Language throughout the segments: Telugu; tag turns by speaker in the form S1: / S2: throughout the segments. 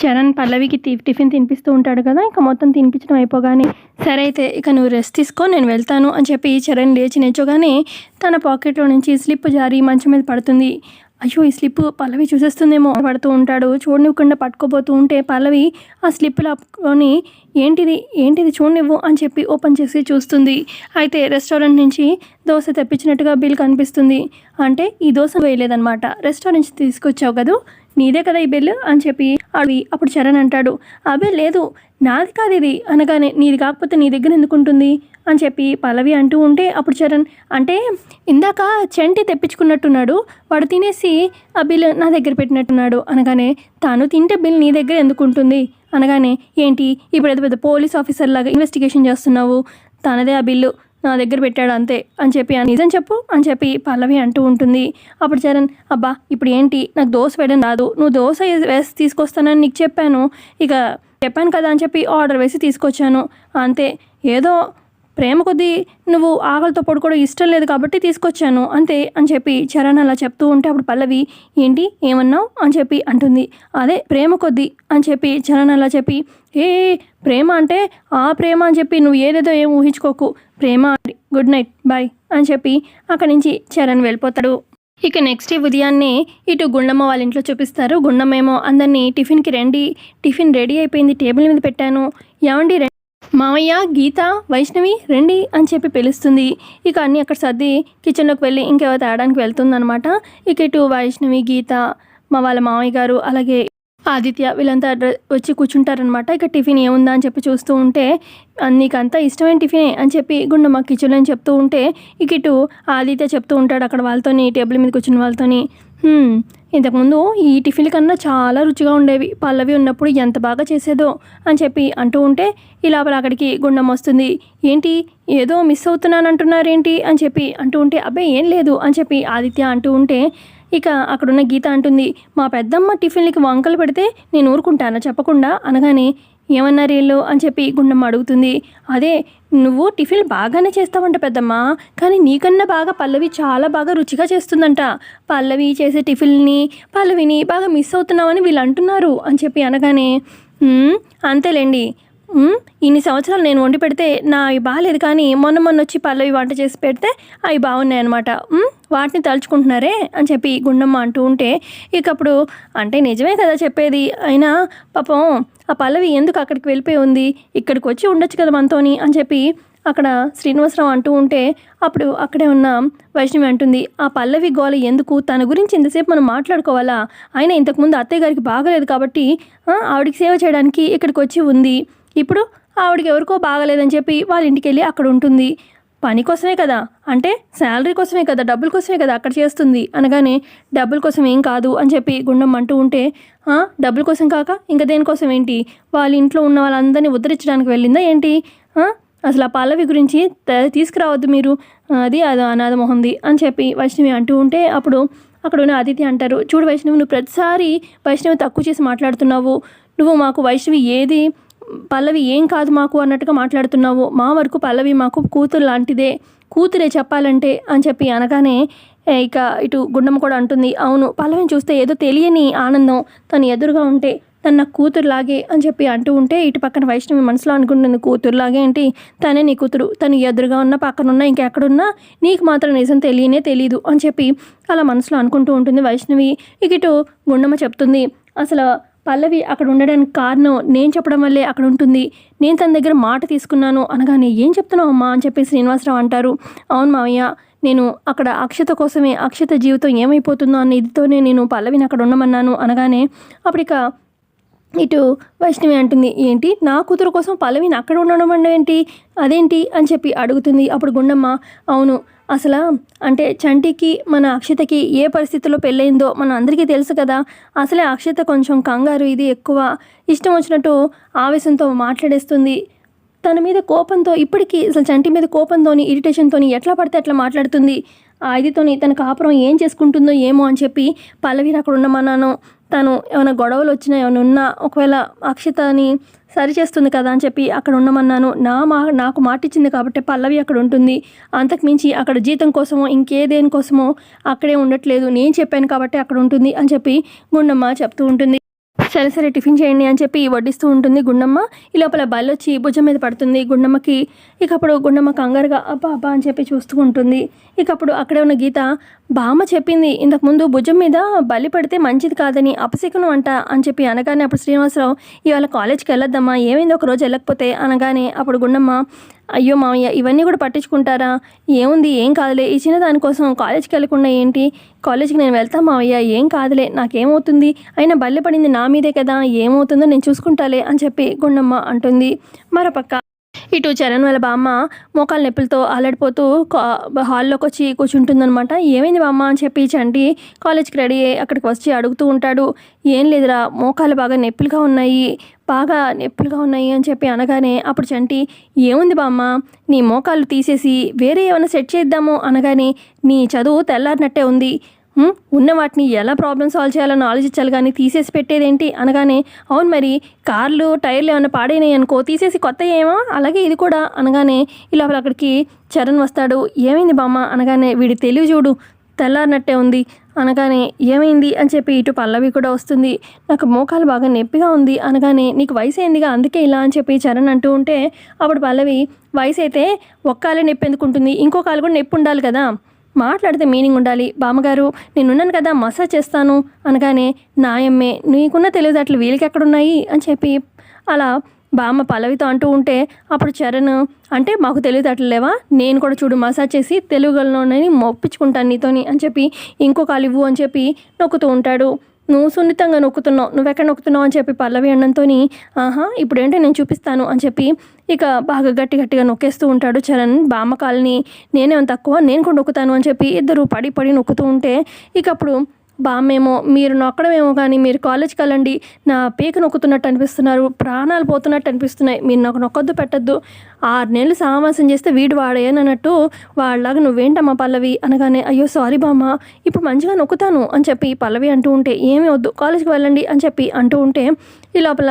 S1: చరణ్ పల్లవికి టిఫిన్ తినిపిస్తూ ఉంటాడు కదా ఇంకా మొత్తం తినిపించడం అయిపోగానే సరే అయితే ఇక నువ్వు రెస్ట్ తీసుకో నేను వెళ్తాను అని చెప్పి చరణ్ లేచి నేర్చోగానే తన పాకెట్లో నుంచి స్లిప్ జారి మంచం మీద పడుతుంది. అయ్యో ఈ స్లిప్ పల్లవి చూసేస్తుందేమో పడుతూ ఉంటాడు. చూడనివ్వకుండా పట్టుకోబోతూ ఉంటే పల్లవి ఆ స్లిప్ లాక్కొని ఏంటిది ఏంటిది చూడనివ్వు? అని చెప్పి ఓపెన్ చేసి చూస్తుంది. అయితే రెస్టారెంట్ నుంచి దోశ తెప్పించినట్టుగా బిల్ కనిపిస్తుంది. అంటే ఈ దోశ వేయలేదన్నమాట. రెస్టారెంట్ నుంచి తీసుకొచ్చావు కదా? నీదే కదా ఈ బిల్లు అని చెప్పి అవి అప్పుడు చరణ్ అంటాడు. అబే లేదు నాది కాదు ఇది. అనగానే నీది కాకపోతే నీ దగ్గర ఎందుకు ఉంటుంది? అని చెప్పి పల్లవి అంటూ ఉంటే అప్పుడు చరణ్ అంటే ఇందాక చెంటి తెప్పించుకున్నట్టున్నాడు. వాడు తినేసి ఆ బిల్ నా దగ్గర పెట్టినట్టున్నాడు. అనగానే తాను తింటే బిల్ నీ దగ్గర ఎందుకు ఉంటుంది? అనగానే ఏంటి? ఇప్పుడు పెద్ద పెద్ద పోలీస్ ఆఫీసర్ లాగా ఇన్వెస్టిగేషన్ చేస్తున్నావు? తనదే ఆ బిల్లు. నా దగ్గర పెట్టాడు అంతే. అని చెప్పి నిజం చెప్పు అని చెప్పి పల్లవి అంటూ ఉంటుంది. అప్పుడు చరణ్ అబ్బా ఇప్పుడు ఏంటి? నాకు దోశ వేయడం రాదు. నువ్వు దోశ వేసి తీసుకొస్తానని నీకు చెప్పాను. ఇక చెప్పాను కదా అని చెప్పి ఆర్డర్ వేసి తీసుకొచ్చాను. అంతే. ఏదో ప్రేమ కొద్దీ నువ్వు ఆకలితో పడుకోవడం ఇష్టం లేదు కాబట్టి తీసుకొచ్చాను. అంతే అని చెప్పి చరణ్ అలా చెప్తూ ఉంటే అప్పుడు పల్లవి ఏంటి? ఏమన్నావు? అని చెప్పి అంటుంది. అదే ప్రేమ కొద్దీ అని చెప్పి చరణ్ అలా చెప్పి ఏ ప్రేమ అంటే ఆ ప్రేమ అని చెప్పి నువ్వు ఏదేదో ఏం ఊహించుకోకు. ప్రేమ గుడ్ నైట్ బాయ్ అని చెప్పి అక్కడి నుంచి చరణ్ వెళ్ళిపోతాడు. ఇక నెక్స్ట్ ఉదయాన్నే ఇటు గుండమ్మ వాళ్ళ ఇంట్లో చూపిస్తారు. గుండమ్మేమో అందరినీ టిఫిన్కి రండి టిఫిన్ రెడీ అయిపోయింది టేబుల్ మీద పెట్టాను. ఏమండి మామయ్య గీత వైష్ణవి రండి అని చెప్పి పిలుస్తుంది. ఇక అన్నీ అక్కడ సర్ది కిచెన్లోకి వెళ్ళి ఇంకెవరు తేడానికి వెళ్తుందనమాట ఇక ఇటు వైష్ణవి గీత మా వాళ్ళ మామయ్య గారు అలాగే ఆదిత్య వీళ్ళంతా వచ్చి కూర్చుంటారనమాట ఇక టిఫిన్ ఏముందా అని చెప్పి చూస్తూ ఉంటే నీకంతా ఇష్టమైన టిఫినే అని చెప్పి గుండమ్మ కిచెన్లో అని చెప్తూ ఉంటే ఇక ఇటు ఆదిత్య చెప్తూ ఉంటాడు అక్కడ వాళ్ళతోని టేబుల్ మీద కూర్చున్న వాళ్ళతోని ఇంతకుముందు ఈ టిఫిన్ల కన్నా చాలా రుచిగా ఉండేవి. పల్లవి ఉన్నప్పుడు ఎంత బాగా చేసేదో అని చెప్పి అంటూ ఉంటే ఈ లోపల అక్కడికి గుండం వస్తుంది. ఏంటి? ఏదో మిస్ అవుతున్నాను అంటున్నారేంటి అని చెప్పి అంటూ ఉంటే అబ్బాయి ఏం లేదు అని చెప్పి ఆదిత్య అంటూ ఉంటే ఇక అక్కడున్న గీత అంటుంది మా పెద్దమ్మ టిఫిన్లకి వంకలు పెడితే నేను ఊరుకుంటానా చెప్పకుండా? అనగానే ఏమన్నారు వీళ్ళు అని చెప్పి గుండమ్మ అడుగుతుంది అదే నువ్వు టిఫిన్ బాగానే చేస్తావంట పెద్దమ్మ కానీ నీకన్నా బాగా పల్లవి చాలా బాగా రుచిగా చేస్తుందంట. పల్లవి చేసే టిఫిన్ని పల్లవిని బాగా మిస్ అవుతున్నావని వీళ్ళు అంటున్నారు అని చెప్పి అనగానే అంతేలేండి ఇన్ని సంవత్సరాలు నేను వండి పెడితే నా అవి బాగాలేదు కానీ మొన్న మొన్న వచ్చి పల్లవి వంట చేసి పెడితే అవి బాగున్నాయి అనమాట వాటిని తలుచుకుంటున్నారే? అని చెప్పి గుండమ్మ అంటూ ఉంటే ఇక అప్పుడు అంటే నిజమే కదా చెప్పేది. అయినా పాపం ఆ పల్లవి ఎందుకు అక్కడికి వెళ్ళిపోయి ఉంది? ఇక్కడికి వచ్చి ఉండొచ్చు కదా మనతోని అని చెప్పి అక్కడ శ్రీనివాసరావు అంటూ ఉంటే అప్పుడు అక్కడే ఉన్న వైష్ణవి అంటుంది ఆ పల్లవి గోల ఎందుకు? తన గురించి ఇంతసేపు మనం మాట్లాడుకోవాలా? అయినా ఇంతకుముందు అత్తయ్య గారికి బాగలేదు కాబట్టి ఆవిడకి సేవ చేయడానికి ఇక్కడికి వచ్చి ఉంది. ఇప్పుడు ఆవిడకి ఎవరికో బాగలేదని చెప్పి వాళ్ళ ఇంటికి వెళ్ళి అక్కడ ఉంటుంది. పని కోసమే కదా? అంటే శాలరీ కోసమే కదా? డబ్బుల కోసమే కదా అక్కడ చేస్తుంది? అనగానే డబ్బుల కోసం ఏం కాదు అని చెప్పి గుండం అంటూ ఉంటే డబ్బుల కోసం కాక ఇంకా దేనికోసం ఏంటి? వాళ్ళ ఇంట్లో ఉన్న వాళ్ళందరినీ ఉద్ధరించడానికి వెళ్ళిందా ఏంటి? అసలు ఆ పల్లవి గురించి త- తీసుకురావద్దు మీరు. అది అది అనాథ మొహంది అని చెప్పి వైష్ణవి అంటూ ఉంటే అప్పుడు అక్కడ ఉన్న అతిథి అంటారు చూడు వైష్ణవి నువ్వు ప్రతిసారి వైష్ణవి తక్కువ చేసి మాట్లాడుతున్నావు. నువ్వు మాకు వైష్ణవి ఏది పల్లవి ఏం కాదు మాకు అన్నట్టుగా మాట్లాడుతున్నావు. మా వరకు పల్లవి మాకు కూతురు లాంటిదే. కూతురే చెప్పాలంటే అని చెప్పి అనగానే ఇక ఇటు గుండమ్మ కూడా అంటుంది అవును పల్లవిని చూస్తే ఏదో తెలియని ఆనందం. తను ఎదురుగా ఉంటే తన నా కూతురులాగే అని చెప్పి అంటూ ఉంటే ఇటు పక్కన వైష్ణవి మనసులో అనుకుంటుంది కూతురులాగే ఏంటి? తనే నీ కూతురు. తను ఎదురుగా ఉన్న పక్కన ఇంకెక్కడున్నా నీకు మాత్రం నిజం తెలియనే తెలియదు అని చెప్పి అలా మనసులో అనుకుంటూ ఉంటుంది వైష్ణవి. ఇక ఇటు గుండమ్మ చెప్తుంది అసలు పల్లవి అక్కడ ఉండడానికి కారణం నేను చెప్పడం వల్లే అక్కడ ఉంటుంది. నేను తన దగ్గర మాట తీసుకున్నాను అనగానే ఏం చెప్తున్నావు అమ్మా అని చెప్పి శ్రీనివాసరావు అంటారు. అవును మావయ్య నేను అక్కడ అక్షత కోసమే అక్షత జీవితం ఏమైపోతుందో అన్న ఇదితోనే నేను పల్లవిని అక్కడ ఉండమన్నాను. అనగానే అప్పటిక ఇటు వైష్ణవి అంటుంది ఏంటి? నా కూతురు కోసం పల్లవిని అక్కడ ఉండడం అంటే ఏంటి? అదేంటి? అని చెప్పి అడుగుతుంది. అప్పుడు గుండమ్మ అవును అసలు అంటే చంటికి మన అక్షతకి ఏ పరిస్థితిలో పెళ్ళయిందో మన అందరికీ తెలుసు కదా. అసలే అక్షత కొంచెం కంగారు ఇది ఎక్కువ. ఇష్టం వచ్చినట్టు ఆవేశంతో మాట్లాడేస్తుంది. తన మీద కోపంతో ఇప్పటికీ అసలు చంటి మీద కోపంతోని ఇరిటేషన్తోని ఎట్లా పడితే అట్లా మాట్లాడుతుంది. ఆ ఇదితోని తన కాపురం ఏం చేసుకుంటుందో ఏమో అని చెప్పి పల్లవిని అక్కడ ఉండమన్నాను. తను ఏమైనా గొడవలు వచ్చినా ఏమైనా ఉన్నా ఒకవేళ అక్షతని సరి చేస్తుంది కదా అని చెప్పి అక్కడ ఉండమన్నాను. నా మా నాకు మాట ఇచ్చింది కాబట్టి పల్లవి అక్కడ ఉంటుంది. అంతకుమించి అక్కడ జీతం కోసమో ఇంకే దేనికోసమో అక్కడే ఉండట్లేదు. నేను చెప్పాను కాబట్టి అక్కడ ఉంటుంది అని చెప్పి గుండమ్మ చెప్తూ ఉంటుంది. సరే సరే టిఫిన్ చేయండి అని చెప్పి వడ్డిస్తూ ఉంటుంది గుండమ్మ. ఈ లోపల బల్లొచ్చి భుజం మీద పడుతుంది. గుండమ్మకి ఇక అప్పుడు గుండమ్మ కంగారుగా అబ్బా అబ్బా అని చెప్పి చూస్తూ ఉంటుంది. ఇక అప్పుడు అక్కడే ఉన్న గీత బామ్మ చెప్పింది ఇంతకుముందు భుజం మీద బలి పడితే మంచిది కాదని అపశకునం అంట అని చెప్పి అనగానే అప్పుడు శ్రీనివాసరావు ఇవాళ కాలేజ్కి వెళ్ళొద్దమ్మా ఏమైంది ఒక రోజు వెళ్ళకపోతే? అనగానే అప్పుడు గుండమ్మ అయ్యో మామయ్య ఇవన్నీ కూడా పట్టించుకుంటారా? ఏముంది ఏం కాదులే. ఈ చిన్న దానికోసం కాలేజ్కి వెళ్ళకుండా ఏంటి? కాలేజ్కి నేను వెళ్తా మావయ్య ఏం కాదులే. నాకేమవుతుంది? అయినా బల్లె పడింది నా మీదే కదా. ఏమవుతుందో నేను చూసుకుంటాలే అని చెప్పి గుండమ్మ అంటుంది. మరోపక్క ఇటు చరణ్ వాళ్ళ బామ్మ మోకాలు నొప్పులతో అలడిపోతూ హాల్లోకి వచ్చి కూర్చుంటుందనమాట ఏమైంది బామ్మ అని చెప్పి చంటి కాలేజ్కి రెడీ అయ్యి అక్కడికి వచ్చి అడుగుతూ ఉంటాడు. ఏం లేదురా మోకాలు బాగా నొప్పులుగా ఉన్నాయి బాగా నొప్పులుగా ఉన్నాయి అని చెప్పి అనగానే అప్పుడు చంటి ఏముంది బామ్మ నీ మోకాలు తీసేసి వేరే ఏమైనా సెట్ చేద్దాము అనగానే నీ చదువు తెల్లారినట్టే ఉంది. ఉన్న వాటిని ఎలా ప్రాబ్లమ్ సాల్వ్ చేయాలని ఆలోచించాలి కానీ తీసేసి పెట్టేదేంటి? అనగానే అవును మరి కార్లు టైర్లు ఏమైనా పాడైనాయి అనుకో తీసేసి కొత్త ఏమో అలాగే ఇది కూడా. అనగానే ఇలా అక్కడికి చరణ్ వస్తాడు. ఏమైంది బామ్మ? అనగానే వీడి తెలివి చూడు తెల్లారినట్టే ఉంది. అనగానే ఏమైంది? అని చెప్పి ఇటు పల్లవి కూడా వస్తుంది. నాకు మోకాలు బాగా నొప్పిగా ఉంది. అనగానే నీకు వయసు అయిందిగా అందుకే ఇలా అని చెప్పి చరణ్ అంటూ ఉంటే అప్పుడు పల్లవి వయసు అయితే ఒక్కాలే నొప్పి ఎందుకుంటుంది ఇంకో కాలు కూడా నొప్పి ఉండాలి కదా. మాట్లాడితే మీనింగ్ ఉండాలి. బామ్మగారు నేనున్నాను కదా మసాజ్ చేస్తాను అనగానే నాయమ్మే నీకున్న తెలివితేటలు వీళ్ళకి ఎక్కడున్నాయి అని చెప్పి అలా బామ్మ పల్లవితో అంటూ ఉంటే అప్పుడు చరణ్ అంటే మాకు తెలివితేటలు లేవా? నేను కూడా చూడు మసాజ్ చేసి తెలుగులోనని మొప్పించుకుంటాను నీతోని అని చెప్పి ఇంకొక కాలు అని చెప్పి నొక్కుతూ ఉంటాడు. నువ్వు సున్నితంగా నొక్కుతున్నావు నువ్వెక్కడ నొక్కుతున్నావు అని చెప్పి పల్లవి అన్నంతో ఆహా ఇప్పుడేంటో నేను చూపిస్తాను అని చెప్పి ఇక బాగా గట్టి గట్టిగా నొక్కేస్తూ ఉంటాడు చరణ్. బామ్మ కాల్ని నేనేం తక్కువ నేను కూడా నొక్కుతాను అని చెప్పి ఇద్దరు పడి పడి నొక్కుతూ ఉంటే ఇక అప్పుడు బామ్మేమో మీరు నొక్కడమేమో కానీ మీరు కాలేజ్కి వెళ్ళండి. నా పీక నొక్కుతున్నట్టు అనిపిస్తున్నారు. ప్రాణాలు పోతున్నట్టు అనిపిస్తున్నాయి. మీరు నాకు నొక్కొద్దు పెట్టద్దు. ఆరు నెలలు సామాసం చేస్తే వీడు వాడేయని అన్నట్టు వాళ్ళలాగా నువ్వేంటమ్మా పల్లవి? అనగానే అయ్యో సారీ బామ్మ. ఇప్పుడు మంచిగా నొక్కుతాను అని చెప్పి పల్లవి అంటూ ఉంటే ఏమీ వద్దు. కాలేజ్కి వెళ్ళండి అని చెప్పి అంటూ ఉంటే ఈ లోపల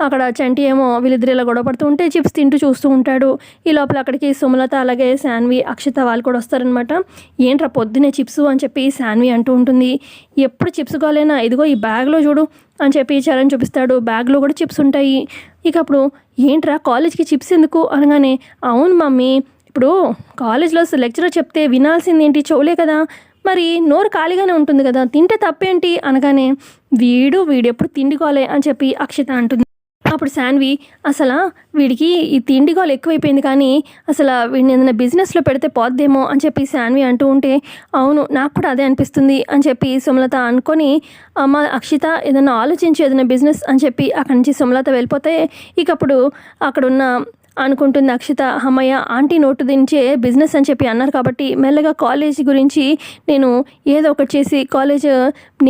S1: అక్కడ చంటి ఏమో వీళ్ళిద్దరు ఇలా గొడవ పడుతూ ఉంటే చిప్స్ తింటూ చూస్తూ ఉంటాడు. ఈ లోపల అక్కడికి సుమలత అలాగే శాన్వి అక్షిత వాళ్ళు కూడా వస్తారనమాట ఏంట్రా పొద్దునే చిప్స్ అని చెప్పి శాన్వి అంటూ ఉంటుంది. ఎప్పుడు చిప్స్ కాలేనా ఇదిగో ఈ బ్యాగ్లో చూడు అని చెప్పి చరణ్ చూపిస్తాడు. బ్యాగ్లో కూడా చిప్స్ ఉంటాయి. ఇక అప్పుడు ఏంట్రా కాలేజ్కి చిప్స్ ఎందుకు? అనగానే అవును మమ్మీ. ఇప్పుడు కాలేజ్లో లెక్చరర్ చెప్తే వినాల్సింది ఏంటి చెవులే కదా. మరి నోరు ఖాళీగానే ఉంటుంది కదా తింటే తప్పేంటి? అనగానే వీడు వీడెప్పుడు తిండికోలే అని చెప్పి అక్షిత అంటుంది. అప్పుడు శాన్వి అసలు వీడికి ఈ తిండి గోలు ఎక్కువైపోయింది కానీ అసలు వీడిని ఏదైనా బిజినెస్లో పెడితే పోద్దేమో అని చెప్పి శాన్వి అంటూ ఉంటే అవును నాకు కూడా అదే అనిపిస్తుంది అని చెప్పి సుమలత అనుకొని అమ్మ అక్షిత ఏదైనా ఆలోచించి ఏదైనా బిజినెస్ అని చెప్పి అక్కడి నుంచి సుమలత వెళ్ళిపోతే ఇకప్పుడు అక్కడున్న అనుకుంటుంది అక్షిత. అమ్మయ్య ఆంటీ నోటు దించే బిజినెస్ అని చెప్పి అన్నారు కాబట్టి మెల్లగా కాలేజ్ గురించి నేను ఏదో ఒకటి చేసి కాలేజ్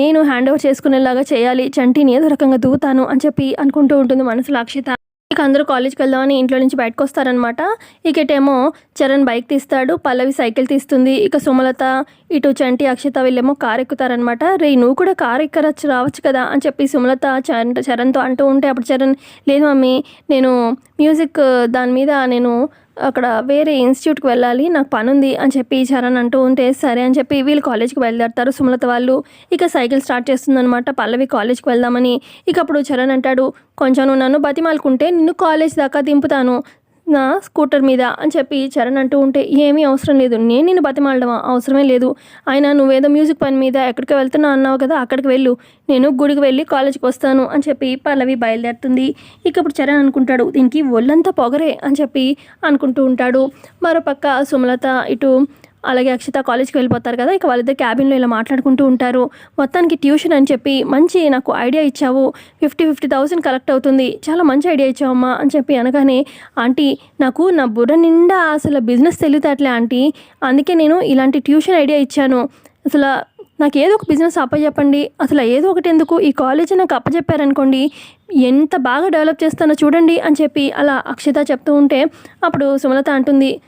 S1: నేను హ్యాండ్ ఓవర్ చేసుకునేలాగా చేయాలి. చంటిని ఏదో రకంగా దూతాను అని చెప్పి అనుకుంటూ ఉంటుంది మనసులో అక్షిత. ఇక అందరూ కాలేజ్కి వెళ్దామని ఇంట్లో నుంచి బయటకు వస్తారనమాట ఇకటేమో చరణ్ బైక్ తీస్తాడు పల్లవి సైకిల్ తీస్తుంది. ఇక సుమలత ఇటు చంటి అక్షిత వీళ్ళేమో కారు ఎక్కుతారనమాట రే నువ్వు కూడా కారు ఎక్కరచ్చు రావచ్చు కదా అని చెప్పి సుమలత చరణ్ చరణ్తో అంటూ ఉంటే అప్పుడు చరణ్ లేదు మమ్మీ నేను మ్యూజిక్ దాని మీద నేను అక్కడ వేరే ఇన్స్టిట్యూట్కి వెళ్ళాలి నాకు పని ఉంది అని చెప్పి చరణ్ అంటూ ఉంటే సరే అని చెప్పి వీళ్ళు కాలేజ్కి బయలుదేరతారు సుమలత వాళ్ళు. ఇక సైకిల్ స్టార్ట్ చేస్తుందనమాట పల్లవి కాలేజ్కి వెళ్దామని. ఇక అప్పుడు చరణ్ అంటాడు కొంచెం నన్ను బతిమాలుకుంటే నిన్ను కాలేజ్ దాకా దింపుతాను. నా స్కూటర్ మీద అని చెప్పి చరణ్ అంటూ ఉంటే ఏమీ అవసరం లేదు. నేను నిన్ను బతిమాలడం అవసరమే లేదు. ఆయన నువ్వేదో మ్యూజిక్ పని మీద ఎక్కడికి వెళ్తున్నా అన్నావు కదా అక్కడికి వెళ్ళు. నేను గుడికి వెళ్ళి కాలేజీకి వస్తాను అని చెప్పి పల్లవి బయలుదేరుతుంది. ఇక ఇప్పుడు చరణ్ అనుకుంటాడు దీనికి ఒళ్ళంతా పొగరే అని చెప్పి అనుకుంటూ ఉంటాడు. మరోపక్క సుమలత ఇటు అలాగే అక్షిత కాలేజ్కి వెళ్ళిపోతారు కదా ఇక వాళ్ళిద్దరు క్యాబిన్లో ఇలా మాట్లాడుకుంటూ ఉంటారు. మొత్తానికి ట్యూషన్ అని చెప్పి మంచి నాకు ఐడియా ఇచ్చావు ఫిఫ్టీ ఫిఫ్టీ థౌసండ్ కలెక్ట్ అవుతుంది చాలా మంచి ఐడియా ఇచ్చావమ్మా అని చెప్పి అనగానే ఆంటీ నాకు నా బుర్ర నిండా అసలు బిజినెస్ తెలియతట్లే ఆంటీ అందుకే నేను ఇలాంటి ట్యూషన్ ఐడియా ఇచ్చాను. అసలు నాకు ఏదో ఒక బిజినెస్ అప్పచెప్పండి అసలు ఏదో ఒకటి ఎందుకు ఈ కాలేజీ నాకు అప్పచెప్పారనుకోండి ఎంత బాగా డెవలప్ చేస్తానో చూడండి అని చెప్పి అలా అక్షిత చెప్తూ ఉంటే అప్పుడు సుమలత అంటుంది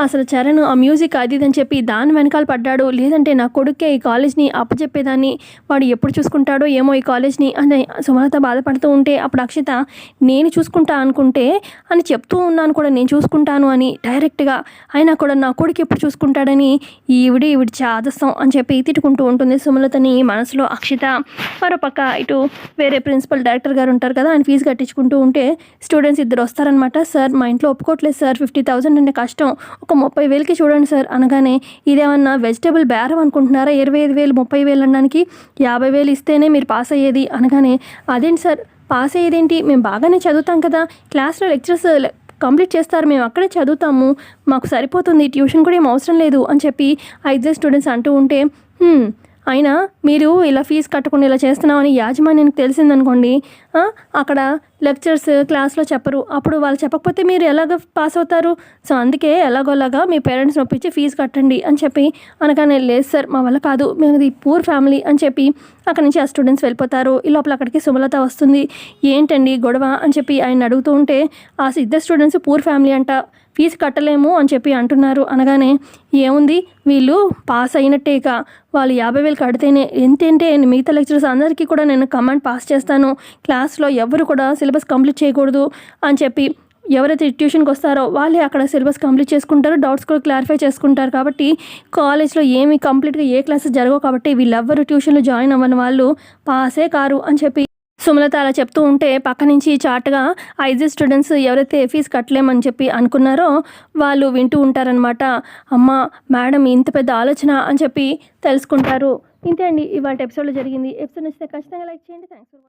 S1: అసలు చరణ్ ఆ మ్యూజిక్ అది ఇది అని చెప్పి దాని వెనకాల పడ్డాడు లేదంటే నా కొడుకే ఈ కాలేజ్ని అప్పచెప్పేదాన్ని వాడు ఎప్పుడు చూసుకుంటాడో ఏమో ఈ కాలేజ్ని అని సుమలత బాధపడుతూ ఉంటే అప్పుడు అక్షిత నేను చూసుకుంటా అనుకుంటే అని చెప్తూ ఉన్నాను కూడా నేను చూసుకుంటాను అని డైరెక్ట్గా అయినా కూడా నా కొడుకు ఎప్పుడు చూసుకుంటాడని ఈవిడ ఈవిడ చాదస్తం అని చెప్పి తిట్టుకుంటూ ఉంటుంది సుమలతని మనసులో అక్షిత. మరోపక్క ఇటు వేరే ప్రిన్సిపల్ డైరెక్టర్ గారు ఉంటారు కదా ఆయన ఫీజు కట్టించుకుంటూ ఉంటే స్టూడెంట్స్ ఇద్దరు వస్తారనమాట సార్ మా ఇంట్లో ఒప్పుకోవట్లేదు సార్ ఫిఫ్టీ థౌసండ్ అంటే కష్టం ఒక ముప్పై వేలకి చూడండి సార్. అనగానే ఇదేమన్నా వెజిటేబుల్ బేరం అనుకుంటున్నారా? ఇరవై ఐదు వేలు ముప్పై వేలు అనడానికి యాభై వేలు ఇస్తేనే మీరు పాస్ అయ్యేది. అనగానే అదేంటి సార్? పాస్ అయ్యేదేంటి? మేము బాగానే చదువుతాం కదా. క్లాస్లో లెక్చర్స్ కంప్లీట్ చేస్తారు. మేము అక్కడే చదువుతాము. మాకు సరిపోతుంది. ట్యూషన్ కూడా ఏం అవసరం లేదు అని చెప్పి ఐదు స్టూడెంట్స్ అంటూ ఉంటే అయినా మీరు ఇలా ఫీజు కట్టకుండా ఇలా చేస్తున్నామని యాజమాన్యానికి తెలిసిందనుకోండి అక్కడ లెక్చర్స్ క్లాస్లో చెప్పరు. అప్పుడు వాళ్ళు చెప్పకపోతే మీరు ఎలాగ పాస్ అవుతారు? సో అందుకే ఎలాగోలాగా మీ పేరెంట్స్ నొప్పించి ఫీజు కట్టండి అని చెప్పి అనగానే లేదు సార్ మా వల్ల కాదు. మేము పూర్ ఫ్యామిలీ అని చెప్పి అక్కడి నుంచి ఆ స్టూడెంట్స్ వెళ్ళిపోతారు. ఈ లోపల అక్కడికి సుమలత వస్తుంది. ఏంటండి గొడవ? అని చెప్పి ఆయన అడుగుతూ ఉంటే ఆ ఇద్దరు స్టూడెంట్స్ పూర్ ఫ్యామిలీ అంట. ఫీజు కట్టలేము అని చెప్పి అంటున్నారు. అనగానే ఏముంది? వీళ్ళు పాస్ అయినట్టేక వాళ్ళు యాభై వేలు కడితేనే ఎంతంటే మిగతా లెక్చరర్స్ అందరికీ కూడా నేను కమాండ్ పాస్ చేస్తాను. క్లాస్లో ఎవరు కూడా సిలబస్ కంప్లీట్ చేయకూడదు అని చెప్పి ఎవరైతే ట్యూషన్కి వస్తారో వాళ్ళే అక్కడ సిలబస్ కంప్లీట్ చేసుకుంటారో. డౌట్స్ కూడా క్లారిఫై చేసుకుంటారు. కాబట్టి కాలేజ్లో ఏమి కంప్లీట్గా ఏ క్లాసెస్ జరగవు కాబట్టి వీళ్ళెవ్వరు ట్యూషన్లో జాయిన్ అవ్వని వాళ్ళు పాసే కారు అని చెప్పి సుమలత అలా చెప్తూ ఉంటే పక్క నుంచి చాటుగా ఐజీ స్టూడెంట్స్ ఎవరైతే ఫీజు కట్టలేమని చెప్పి అనుకున్నారో వాళ్ళు వింటూ ఉంటారనమాట అమ్మ మేడం ఇంత పెద్ద ఆలోచన అని చెప్పి తెలుసుకుంటారు. ఇంతే అండి ఇవాళ ఎపిసోడ్లో జరిగింది. ఎపిసోడ్ నచ్చితే ఖచ్చితంగా లైక్ చేయండి. Thanks for watching